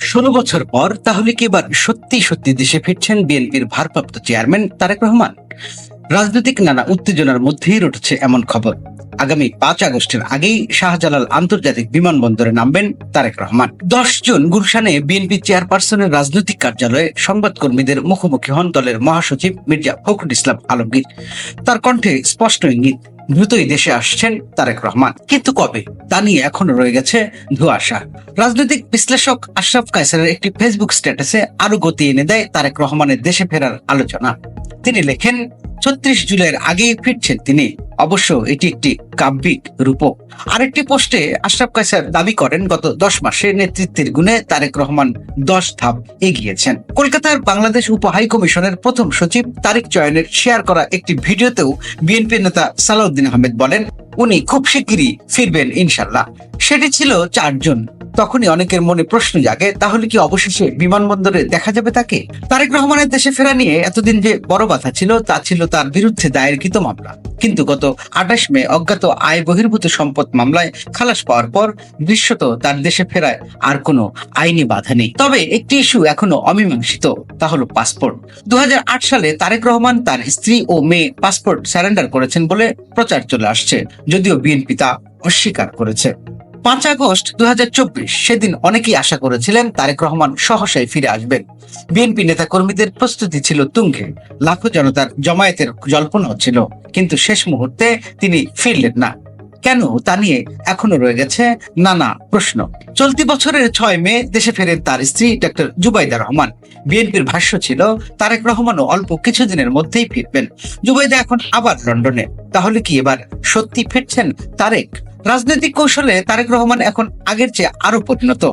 ষোলো বছর পর তাহলে কি এবার সত্যি সত্যি দেশে ফিরছেন বিএনপির ভারপ্রাপ্ত চেয়ারম্যান তারেক রহমান? রাজনৈতিক নানা উত্তেজনার মধ্যেই রটেছে এমন খবর। আগামী পাঁচ আগস্টের আগেই শাহজালাল আন্তর্জাতিক বিমানবন্দরে নামবেন তারেক রহমান। দশ জুন গুলশানে বিএনপি চেয়ারপারসনের রাজনৈতিক কার্যালয়ে সংবাদকর্মীদের মুখোমুখি হন দলের মহাসচিব মির্জা ফখরুল ইসলাম আলমগীর। তার কণ্ঠে স্পষ্ট ইঙ্গিত, দ্রুতই দেশে আসছেন তারেক রহমান। কিন্তু কবে? তা নিয়ে এখনও রয়ে গেছে ধোঁয়াশা। রাজনৈতিক বিশ্লেষক আশরাফ কায়সারের একটি ফেসবুক স্ট্যাটাসে আরও গতি এনে দেয় তারেক রহমানের দেশে ফেরার আলোচনা। তিনি লেখেন, ছত্রিশ জুলাইয়ের আগেই ফিরছেন তিনি। অবশ্য এটি একটি কাব্যিক রূপক। আরেকটি পোস্টে আশরাফ কায়সার দাবি করেন, গত দশ মাসে নেতৃত্বের গুণে তারেক রহমান দশ ধাপ এগিয়েছেন। কলকাতার বাংলাদেশ উপ হাই কমিশনের প্রথম সচিব তারিক চয়নের শেয়ার করা একটি ভিডিওতেও বিএনপি নেতা সালাউদ্দিন আহমেদ বলেন, উনি খুব শিগগিরই ফিরবেন ইনশাল্লাহ সেটি ছিল চারজন তখনই অনেকের মনে প্রশ্ন জাগে, তাহলে কি অবশেষে বিমানবন্দরে দেখা যাবে তাকে? তারেক রহমানের দেশে ফেরা নিয়ে এতদিন যে বড় কথা ছিল, তা ছিল তার বিরুদ্ধে দায়েরকৃত মামলা। কিন্তু গত আঠাশ মে অজ্ঞাত আয় বহির্ভূত সম্পদ মামলায় খালাস পাওয়ার পর দৃশ্যত তার দেশে ফেরায় আর কোনো আইনি বাধা নেই। তবে একটি ইস্যু এখনও অমীমাংসিত, তা হলো পাসপোর্ট। দু হাজার আট সালে তারেক রহমান তার স্ত্রী ও মেয়ে পাসপোর্ট স্যারেন্ডার করেছেন বলে প্রচার চলে আসছে, যদিও বিএনপি তা অস্বীকার করেছে। পাঁচ আগস্ট দুই হাজার চব্বিশ সেদিন অনেকেই আশা করেছিলেন তারেক রহমান সহসাই ফিরে আসবেন। বিএনপি নেতা কর্মীদের প্রস্তুতি ছিল তুঙ্গে। লাখো জনতার জমায়েতের জল্পনাও ছিল। কিন্তু শেষ মুহূর্তে তিনি ফিরলেন না। কেন তা নিয়ে এখনও রয়ে গেছে নানা প্রশ্ন। চলতি বছরের ছয় মে দেশে ফেরেন তার স্ত্রী ডক্টর জুবাইদা রহমান। বিএনপির ভাষ্য ছিল, তারেক রহমানও অল্প কিছুদিনের মধ্যেই ফিরবেন। জুবাইদা এখন আবার লন্ডনে। তাহলে কি এবার সত্যি ফিরছেন তারেক? রাজনৈতিক কৌশলে তারেক রহমান এখন আগের চেয়ে আরও পরিণত।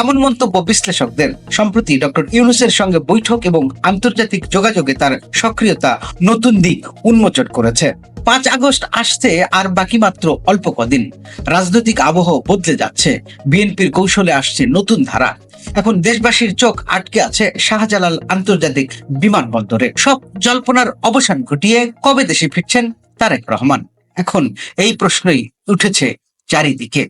এমন মন্তব্য বিশ্লেষকদের। সম্প্রতি ডক্টর ইউনুসের সঙ্গে বৈঠক এবং আন্তর্জাতিক যোগাযোগে তার সক্রিয়তা নতুন দিক উন্মোচন করেছে। পাঁচ আগস্ট আসতে আর বাকি মাত্র অল্প কদিন। রাজনৈতিক আবহ বদলে যাচ্ছে। বিএনপির কৌশলে আসছে নতুন ধারা। এখন দেশবাসীর চোখ আটকে আছে শাহজালাল আন্তর্জাতিক বিমানবন্দরে। সব জল্পনার অবসান ঘটিয়ে কবে দেশে ফিরছেন তারেক রহমান? এখন এই প্রশ্নই উঠেছে চারিদিকে।